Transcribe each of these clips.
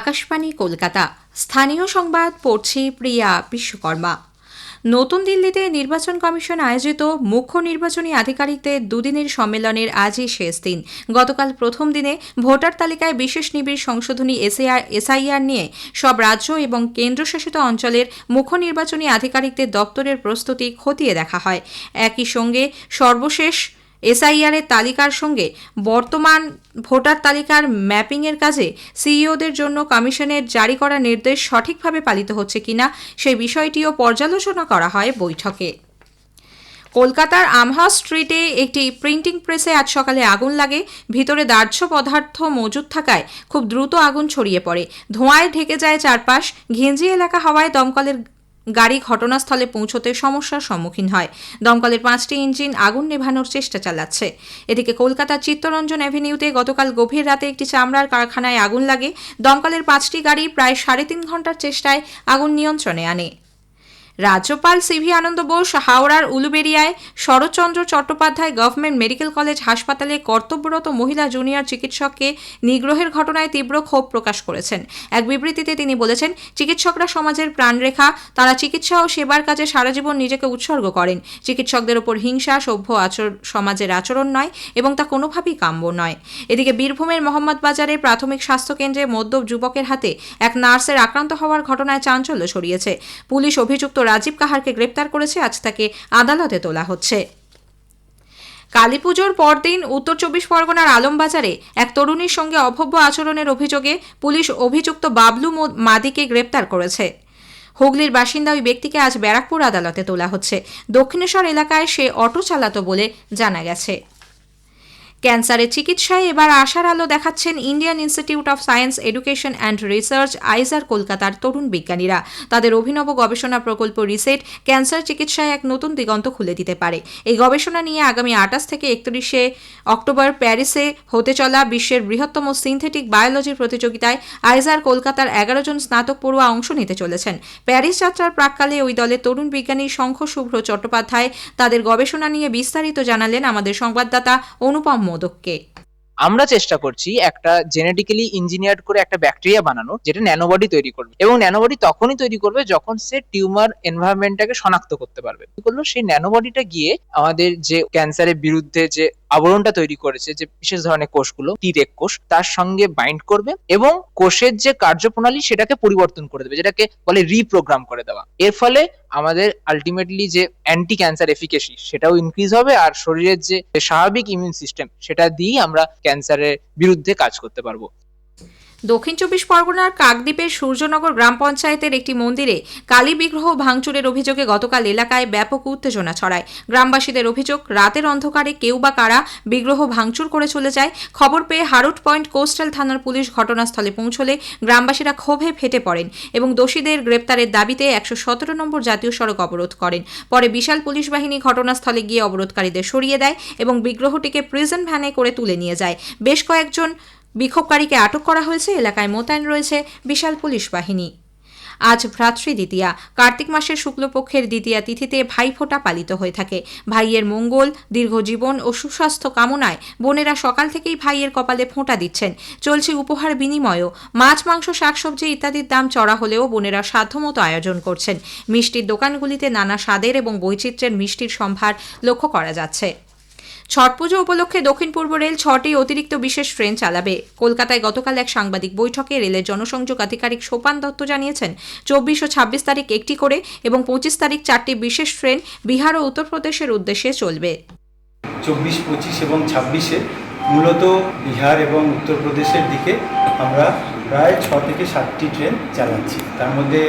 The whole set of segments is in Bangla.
আকাশবাণী, কলকাতা। স্থানীয় সংবাদ পড়ছি প্রিয়া বিশ্বকর্মা। নতুন দিল্লিতে নির্বাচন কমিশন আয়োজিত মুখ্য নির্বাচনী আধিকারিকদের দুদিনের সম্মেলনের আজই শেষ দিন। গতকাল প্রথম দিনে ভোটার তালিকায় বিশেষ নিবিড় সংশোধনী এসআইআর এসআইআর নিয়ে সব রাজ্য এবং কেন্দ্রশাসিত অঞ্চলের মুখ্য নির্বাচনী আধিকারিকদের দপ্তরের প্রস্তুতি খতিয়ে দেখা হয়। একই সঙ্গে সর্বশেষ এসআইআর এর তালিকার সঙ্গে বর্তমান ভোটার তালিকার ম্যাপিংয়ের কাজে সিইওদের জন্য কমিশনের জারি করা নির্দেশ সঠিকভাবে পালিত হচ্ছে কিনা সেই বিষয়টিও পর্যালোচনা করা হয় বৈঠকে। কলকাতার আমহা স্ট্রিটে একটি প্রিন্টিং প্রেসে আজ সকালে আগুন লাগে। ভিতরে দাহ্য পদার্থ মজুদ থাকায় খুব দ্রুত আগুন ছড়িয়ে পড়ে। ধোঁয়ায় ঢেকে যায় চারপাশ। ঘিঞ্জি এলাকা হওয়ায় দমকলের গাড়ি ঘটনাস্থলে পৌঁছতে সমস্যার সম্মুখীন হয়। দমকলের পাঁচটি ইঞ্জিন আগুন নেভানোর চেষ্টা চালাচ্ছে। এদিকে কলকাতার চিত্তরঞ্জন অ্যাভিনিউতে গতকাল গভীর রাতে একটি চামড়ার কারখানায় আগুন লাগে। দমকলের পাঁচটি গাড়ি প্রায় সাড়ে তিন ঘণ্টার চেষ্টায় আগুন নিয়ন্ত্রণে আনে। রাজ্যপাল সিভি আনন্দ বোস হাওড়ার উলুবেরিয়ায় Saratchandra Chattopadhyay government medical college হাসপাতালে কর্তব্যরত মহিলা জুনিয়র চিকিৎসককে নিগ্রহের ঘটনায় তীব্র ক্ষোভ প্রকাশ করেছেন। এক বিবৃতিতে তিনি বলেছেন, চিকিৎসকরা সমাজের প্রাণরেখা, তারা চিকিৎসা ও সেবার কাজে সারা জীবন নিজেকে উৎসর্গ করেন। চিকিৎসকদের ওপর হিংসা, সভ্য আচর, সমাজের আচরণ নয় এবং তা কোনোভাবেই কাম্য নয়। এদিকে বীরভূমের মোহাম্মদ বাজারে প্রাথমিক স্বাস্থ্যকেন্দ্রে মদ্য যুবকের হাতে এক নার্সের আক্রান্ত হওয়ার ঘটনায় চাঞ্চল্য ছড়িয়েছে। পুলিশ অভিযুক্ত রাজীব কাহারকে গ্রেপ্তার করেছে, আজ তাকে আদালতে তোলা হচ্ছে। কালী পুজোর পরদিন উত্তর চব্বিশ পরগনার আলমবাজারে এক তরুণীর সঙ্গে অভব্য আচরণের অভিযোগে পুলিশ অভিযুক্ত বাবলু মাদিকে গ্রেপ্তার করেছে। হুগলির বাসিন্দা ওই ব্যক্তিকে আজ ব্যারাকপুর আদালতে তোলা হচ্ছে। দক্ষিণেশ্বর এলাকায় সে অটো চালাতো বলে জানা গেছে। ক্যান্সারের চিকিৎসায় এবার আশার আলো দেখাচ্ছেন Indian Institute of Science Education and Research, IISER কলকাতার তরুণ বিজ্ঞানীরা। তাদের অভিনব গবেষণা প্রকল্প রিসেট ক্যান্সার চিকিৎসায় এক নতুন দিগন্ত খুলে দিতে পারে। এই গবেষণা নিয়ে আগামী আঠাশ থেকে একত্রিশে অক্টোবর প্যারিসে হতে চলা বিশ্বের বৃহত্তম সিনথেটিক বায়োলজি প্রতিযোগিতায় আইজার কলকাতার এগারো জন স্নাতক পড়ুয়া অংশ নিতে চলেছেন। প্যারিস যাত্রার প্রাককালে ওই দলের তরুণ বিজ্ঞানী শঙ্খ শুভ্র চট্টোপাধ্যায় তাদের গবেষণা নিয়ে বিস্তারিত জানালেন আমাদের সংবাদদাতা অনুপম মোদককে? আমরা চেষ্টা করছি একটা জেনেটিক্যালি ইঞ্জিনিয়ার করে একটা ব্যাকটেরিয়া বানানো যেটা ন্যানোবডি তৈরি করবে। এবং ন্যানোবডি তখনই তৈরি করবে যখন সে টিউমার এনভায়রনমেন্টটাকে শনাক্ত করতে পারবে। কি করল? সেই ন্যানোবডিটা গিয়ে আমাদের যে ক্যান্সারের বিরুদ্ধে যে আবরণটা তৈরি করেছে যে বিশেষ ধরনের কোষগুলো, টিরেক কোষ, তার সঙ্গে বাইন্ড করবে এবং কোষের যে কার্যপ্রণালী সেটাকে পরিবর্তন করে দেবে, যেটাকে বলে রিপ্রোগ্রাম করে দেওয়া। এর ফলে আমাদের আলটিমেটলি যে অ্যান্টি ক্যান্সার এফিকেসি সেটাও ইনক্রিজ হবে আর শরীরের যে স্বাভাবিক ইমিউন সিস্টেম সেটা দিয়েই আমরা ক্যান্সারের বিরুদ্ধে কাজ করতে পারব। দক্ষিণ চব্বিশ পরগনার কাকদ্বীপের সূর্যনগর গ্রাম পঞ্চায়েতের একটি মন্দিরে কালী বিগ্রহ ভাঙচুরের অভিযোগে গতকাল এলাকায় ব্যাপক উত্তেজনা ছড়ায়। গ্রামবাসীদের অভিযোগ, রাতের অন্ধকারে কেউ বা কারা বিগ্রহ ভাঙচুর করে চলে যায়, খবর পেয়ে হারুট পয়েন্ট কোস্টাল থানার পুলিশ ঘটনাস্থলে পৌঁছলে গ্রামবাসীরা ক্ষোভে ফেটে পড়েন এবং দোষীদের গ্রেপ্তারের দাবিতে একশো সতেরো নম্বর জাতীয় সড়ক অবরোধ করেন। পরে বিশাল পুলিশ বাহিনী ঘটনাস্থলে গিয়ে অবরোধকারীদের সরিয়ে দেয় এবং বিগ্রহটিকে প্রিজন ভ্যানে করে তুলে নিয়ে যায়। বেশ কয়েকজন বিক্ষোভকারীকে আটক করা হয়েছে, এলাকায় মোতায়েন রয়েছে বিশাল পুলিশ বাহিনী। আজ ভ্রাতৃ দ্বিতীয়া, কার্তিক মাসের শুক্লপক্ষের দ্বিতীয়া তিথিতে ভাইফোঁটা পালিত হয়ে থাকে। ভাইয়ের মঙ্গল, দীর্ঘ জীবন ও সুস্বাস্থ্য কামনায় বোনেরা সকাল থেকেই ভাইয়ের কপালে ফোঁটা দিচ্ছেন। চলছে উপহার বিনিময়ও। মাছ, মাংস, শাকসবজি ইত্যাদির দাম চড়া হলেও বোনেরা সাধ্যমতো আয়োজন করছেন। মিষ্টির দোকানগুলিতে নানা স্বাদের এবং বৈচিত্র্যের মিষ্টির সম্ভার লক্ষ্য করা যাচ্ছে। ছট পুজো উপলক্ষে দক্ষিণ পূর্ব রেল ছটি অতিরিক্ত বিশেষ ট্রেন চালাবে। কলকাতায় গতকাল এক সাংবাদিক বৈঠকে রেলের জনসংযোগ আধিকারিক সোপান দত্ত জানিয়েছেন, চব্বিশ ও ছাব্বিশ তারিখ একটি করে এবং পঁচিশ তারিখ চারটি বিশেষ ট্রেন বিহার ও উত্তরপ্রদেশের উদ্দেশ্যে চলবে। চব্বিশ, পঁচিশ এবং ছাব্বিশে মূলত বিহার এবং উত্তরপ্রদেশের দিকে আমরা প্রায় ছ থেকে সাতটি ট্রেন চালাচ্ছি। তার মধ্যে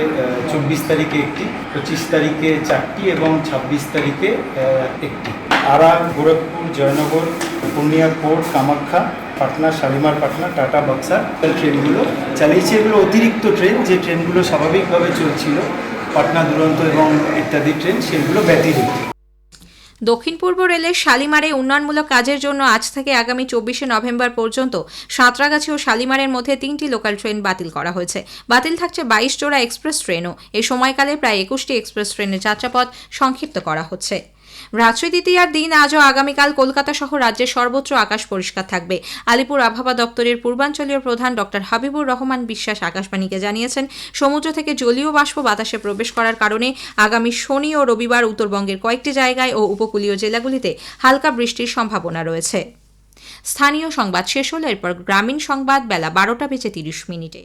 চব্বিশ তারিখে একটি, পঁচিশ তারিখে চারটি এবং ছাব্বিশ তারিখে একটি। আরা গোরখপুর, জয়নগর পূর্ণিয়া কোর্ট কামাখ্যা, পাটনা, শালিমার পাটনা, টাটা বক্সার ট্রেনগুলো চালিয়েছি। এগুলো অতিরিক্ত ট্রেন যে ট্রেনগুলো স্বাভাবিকভাবে চলছিল, পাটনা দুরন্ত এবং ইত্যাদি ট্রেন সেগুলো ব্যতিরিক্ত। দক্ষিণ পূর্ব রেলের শালিমারে উন্নয়নমূলক কাজের জন্য আজ থেকে আগামী চব্বিশে নভেম্বর পর্যন্ত সাঁতরাগাছি ও শালিমারের মধ্যে তিনটি লোকাল ট্রেন বাতিল করা হয়েছে। বাতিল থাকছে বাইশ জোড়া এক্সপ্রেস ট্রেনও। এই সময়কালে প্রায় একুশটি এক্সপ্রেস ট্রেনের যাত্রাপথ সংক্ষিপ্ত করা হচ্ছে। ভ্রাতৃ দ্বিতীয়ার দিন আজও আগামীকাল কলকাতা সহ রাজ্যের সর্বত্র আকাশ পরিষ্কার থাকবে। আলিপুর আবহাওয়া দপ্তরের পূর্বাঞ্চলীয় প্রধান ডক্টর হাবিবুর রহমান বিশ্বাস আকাশবাণীকে জানিয়েছেন, সমুদ্র থেকে জলীয় বাষ্প বাতাসে প্রবেশ করার কারণে আগামী শনি ও রবিবার উত্তরবঙ্গের কয়েকটি জায়গায় ও উপকূলীয় জেলাগুলিতে হালকা বৃষ্টির সম্ভাবনা রয়েছে। স্থানীয় সংবাদ শেষ হলো, এরপর গ্রামীণ সংবাদ বেলা বারোটা বেজে তিরিশ মিনিটে।